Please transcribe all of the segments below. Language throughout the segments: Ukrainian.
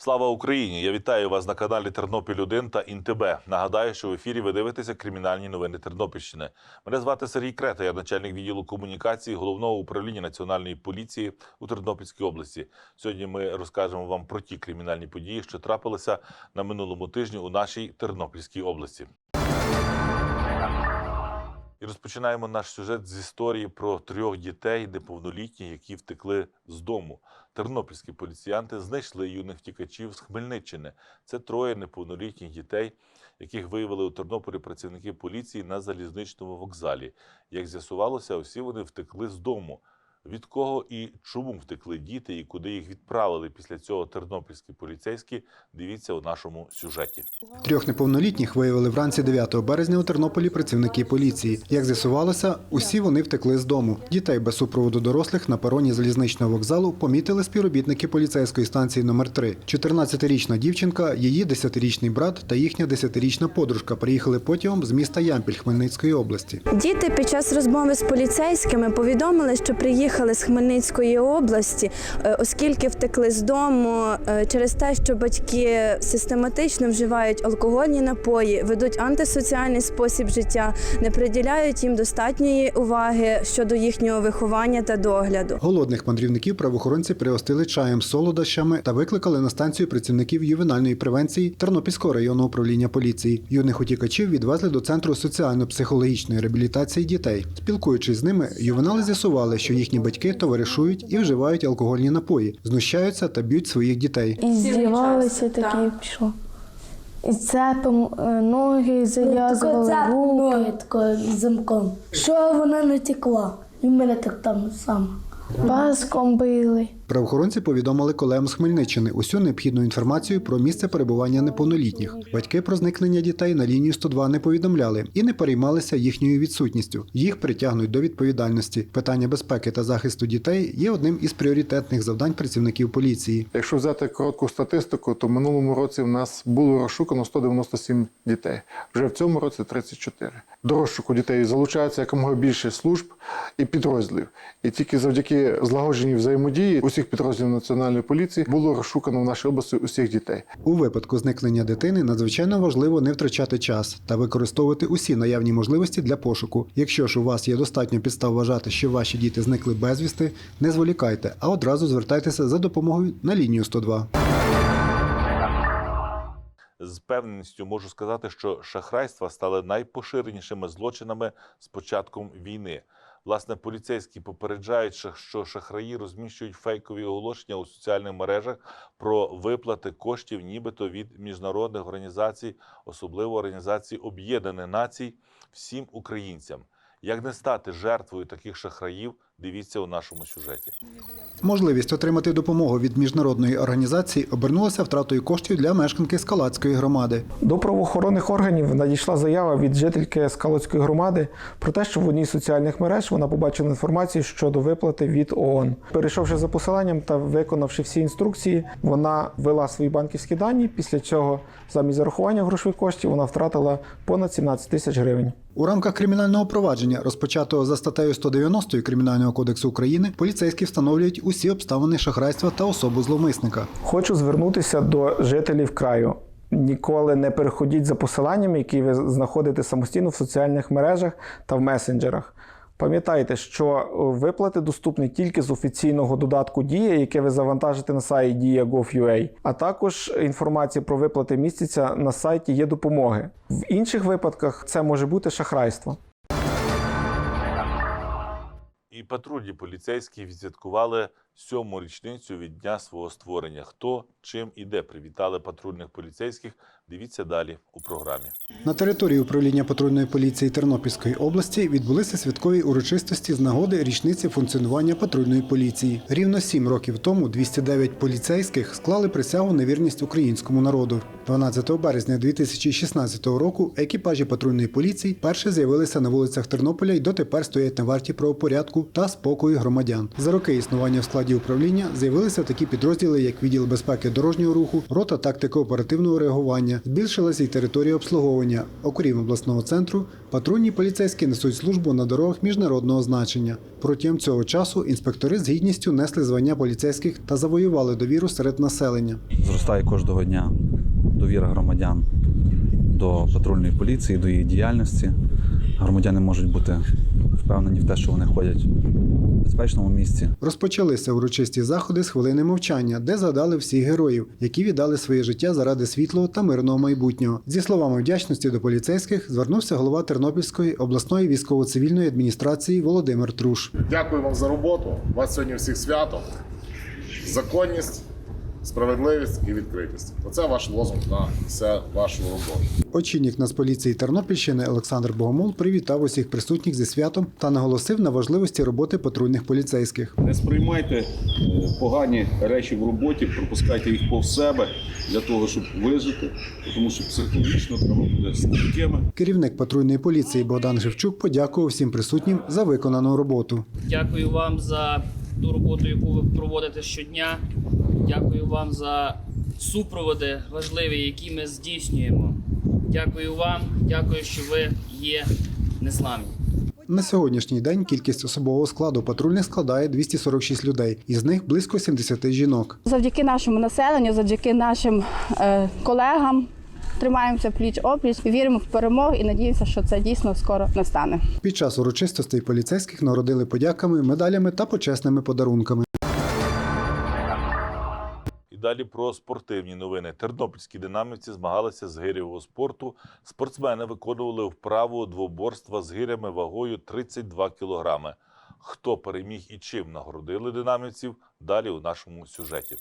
Слава Україні! Я вітаю вас на каналі Тернопіль 1 та ІНТБ. Нагадаю, що в ефірі ви дивитеся кримінальні новини Тернопільщини. Мене звати Сергій Крета, я начальник відділу комунікації головного управління національної поліції у Тернопільській області. Сьогодні ми розкажемо вам про ті кримінальні події, що трапилися на минулому тижні у нашій Тернопільській області. Розпочинаємо наш сюжет з історії про трьох дітей неповнолітніх, які втекли з дому. Тернопільські поліціянти знайшли юних втікачів з Хмельниччини. Це троє неповнолітніх дітей, яких виявили у Тернополі працівники поліції на залізничному вокзалі. Як з'ясувалося, усі вони втекли з дому. Від кого і чому втекли діти, і куди їх відправили після цього тернопільські поліцейські, дивіться у нашому сюжеті. Трьох неповнолітніх виявили вранці 9 березня у Тернополі працівники поліції. Як з'ясувалося, усі вони втекли з дому. Дітей без супроводу дорослих на пероні залізничного вокзалу помітили співробітники поліцейської станції номер 3 14-річна дівчинка, її 10-річний брат та їхня 10-річна подружка приїхали потягом з міста Ямпіль Хмельницької області. Діти під час розмови з поліцейськими повідомили, що приїхали з Хмельницької області, е, оскільки втекли з дому е, через те, що батьки систематично вживають алкогольні напої, ведуть антисоціальний спосіб життя, не приділяють їм достатньої уваги щодо їхнього виховання та догляду. Голодних мандрівників правоохоронці пригостили чаєм солодощами та викликали на станцію працівників ювенальної превенції Тернопільського районного управління поліції. Юних утікачів відвезли до центру соціально-психологічної реабілітації дітей. Спілкуючись з ними, ювенали з'ясували, що їхні батьки товаришують і вживають алкогольні напої, знущаються та б'ють своїх дітей. І здівалися такі пішло. І цепом е, ноги зав'язували ну, руки. ноги тако замком. Що вона не текла. І в мене так там сам. паском били. Правоохоронці повідомили колегам з Хмельниччини усю необхідну інформацію про місце перебування неповнолітніх. Батьки про зникнення дітей на лінію 102 не повідомляли і не переймалися їхньою відсутністю. Їх притягнуть до відповідальності. Питання безпеки та захисту дітей є одним із пріоритетних завдань працівників поліції. Якщо взяти коротку статистику, то в минулому році в нас було розшукано 197 дітей. Вже в цьому році 34. До розшуку дітей залучається якомога більше служб і підрозділів. І тільки завдяки злагодженій взаємодії усіх підрозділів національної поліції було розшукано в нашій області усіх дітей. У випадку зникнення дитини надзвичайно важливо не втрачати час та використовувати усі наявні можливості для пошуку. Якщо ж у вас є достатньо підстав вважати, що ваші діти зникли безвісти, не зволікайте, а одразу звертайтеся за допомогою на лінію 102. З певністю можу сказати, що шахрайства стали найпоширенішими злочинами з початком війни. Власне, поліцейські попереджають, що- шахраї розміщують фейкові оголошення у соціальних мережах про виплати коштів, нібито від міжнародних організацій, особливо організації Об'єднаних Націй, всім українцям. Як не стати жертвою таких шахраїв, дивіться у нашому сюжеті. Можливість отримати допомогу від міжнародної організації обернулася втратою коштів для мешканки Скалацької громади. До правоохоронних органів надійшла заява від жительки Скалоцької громади про те, що в одній з соціальних мереж вона побачила інформацію щодо виплати від ООН. Перейшовши за посиланням та виконавши всі інструкції, вона ввела свої банківські дані. Після цього, замість зарахування грошових коштів, вона втратила понад 17 тисяч гривень. У рамках кримінального провадження, розпочатого за статтею 190 Кримінального кодексу України, поліцейські встановлюють усі обставини шахрайства та особу зловмисника. Хочу звернутися до жителів краю. Ніколи не переходіть за посиланнями, які ви знаходите самостійно в соціальних мережах та в месенджерах. Пам'ятайте, що виплати доступні тільки з офіційного додатку Дія, яке ви завантажите на сайті Dія.gov.ua, а також інформація про виплати міститься на сайті є допомоги. В інших випадках це може бути шахрайство. І патрульні поліцейські відсвяткували сьому річницю від дня свого створення. Хто, чим і де привітали патрульних поліцейських, дивіться далі у програмі. На території управління патрульної поліції Тернопільської області відбулися святкові урочистості з нагоди річниці функціонування патрульної поліції. Рівно сім років тому 209 поліцейських склали присягу на вірність українському народу. 12 березня 2016 року екіпажі патрульної поліції перше з'явилися на вулицях Тернополя і дотепер стоять на варті правопорядку та спокою громадян. За роки існування в складі управління з'явилися такі підрозділи, як відділ безпеки дорожнього руху, рота тактико-оперативного реагування. Збільшилася й територія обслуговування. Окрім обласного центру, патрульні поліцейські несуть службу на дорогах міжнародного значення. Протягом цього часу інспектори з гідністю несли звання поліцейських та завоювали довіру серед населення. Зростає кожного дня довіра громадян до патрульної поліції, до її діяльності. Громадяни можуть бути впевнені в те, що вони ходять в безпечному місці. Розпочалися урочисті заходи з хвилини мовчання, де згадали всіх героїв, які віддали своє життя заради світлого та мирного майбутнього. Зі словами вдячності до поліцейських звернувся голова Тернопільської обласної військово-цивільної адміністрації Володимир Труш. Дякую вам за роботу. У вас сьогодні всіх свято. Законність, справедливість і відкритість. Оце ваш лозунг на все вашу роботу. Очільник Нацполіції Тернопільщини Олександр Богомол привітав усіх присутніх зі святом та наголосив на важливості роботи патрульних поліцейських. Не сприймайте е, погані речі в роботі, пропускайте їх повз себе для того, щоб вижити, тому що психологічно треба буде стійкими. Керівник патрульної поліції Богдан Живчук подякував всім присутнім за виконану роботу. Дякую вам за ту роботу, яку ви проводите щодня. Дякую вам за супроводи важливі, які ми здійснюємо. Дякую вам, дякую, що ви є незламні. На сьогоднішній день кількість особового складу патрульних складає 246 людей, із них близько 70 жінок. Завдяки нашому населенню, завдяки нашим е, колегам тримаємося пліч опліч, віримо в перемогу і надіємося, що це дійсно скоро настане. Під час урочистостей поліцейських нагородили подяками, медалями та почесними подарунками. Далі про спортивні новини. Тернопільські динамівці змагалися з гирєвого спорту. Спортсмени виконували вправу двоборства з гирями вагою 32 кілограми. Хто переміг і чим нагородили динамівців? Далі у нашому сюжеті.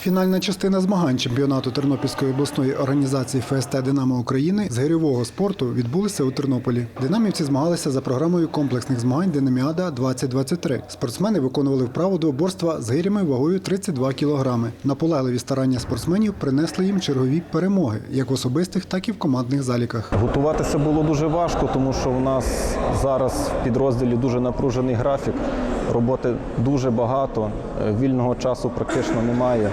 Фінальна частина змагань чемпіонату Тернопільської обласної організації ФСТ Динамо України з гирьового спорту відбулися у Тернополі. Динамівці змагалися за програмою комплексних змагань Динаміада 2023. Спортсмени виконували вправу до оборства з гирями вагою 32 кілограми. Наполегливі старання спортсменів принесли їм чергові перемоги, як в особистих, так і в командних заліках. Готуватися було дуже важко, тому що у нас зараз в підрозділі дуже напружений графік. Роботи дуже багато, е, вільного часу практично немає.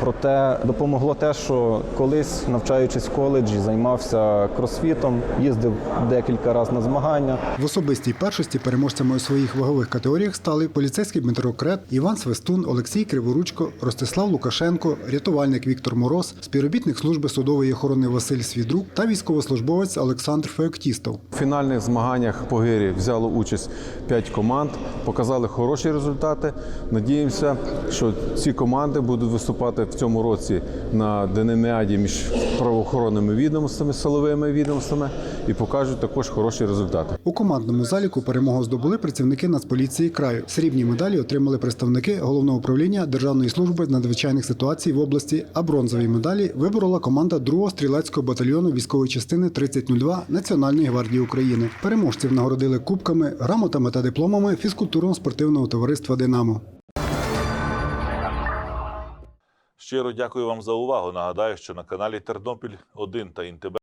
Проте допомогло те, що колись, навчаючись в коледжі, займався кросфітом, їздив декілька разів на змагання. В особистій першості переможцями у своїх вагових категоріях стали поліцейський Дмитро Крет, Іван Свистун, Олексій Криворучко, Ростислав Лукашенко, рятувальник Віктор Мороз, співробітник служби судової охорони Василь Свідрук та військовослужбовець Олександр Феоктістов. В фінальних змаганнях по гирі взяло участь 5 команд, показали хороші результати. Надіємося, що ці команди будуть виступати в цьому році на Денеміаді між правоохоронними відомствами, силовими відомствами і покажуть також хороші результати. У командному заліку перемогу здобули працівники Нацполіції краю. Срібні медалі отримали представники головного управління Державної служби з надзвичайних ситуацій в області, а бронзові медалі виборола команда 2-го стрілецького батальйону військової частини 3002 Національної гвардії України. Переможців нагородили кубками, грамотами та дипломами фізкультурно-спортивного товариства Динамо. Щиро дякую вам за увагу. Нагадаю, що на каналі Тернопіль 1 та ІНТБ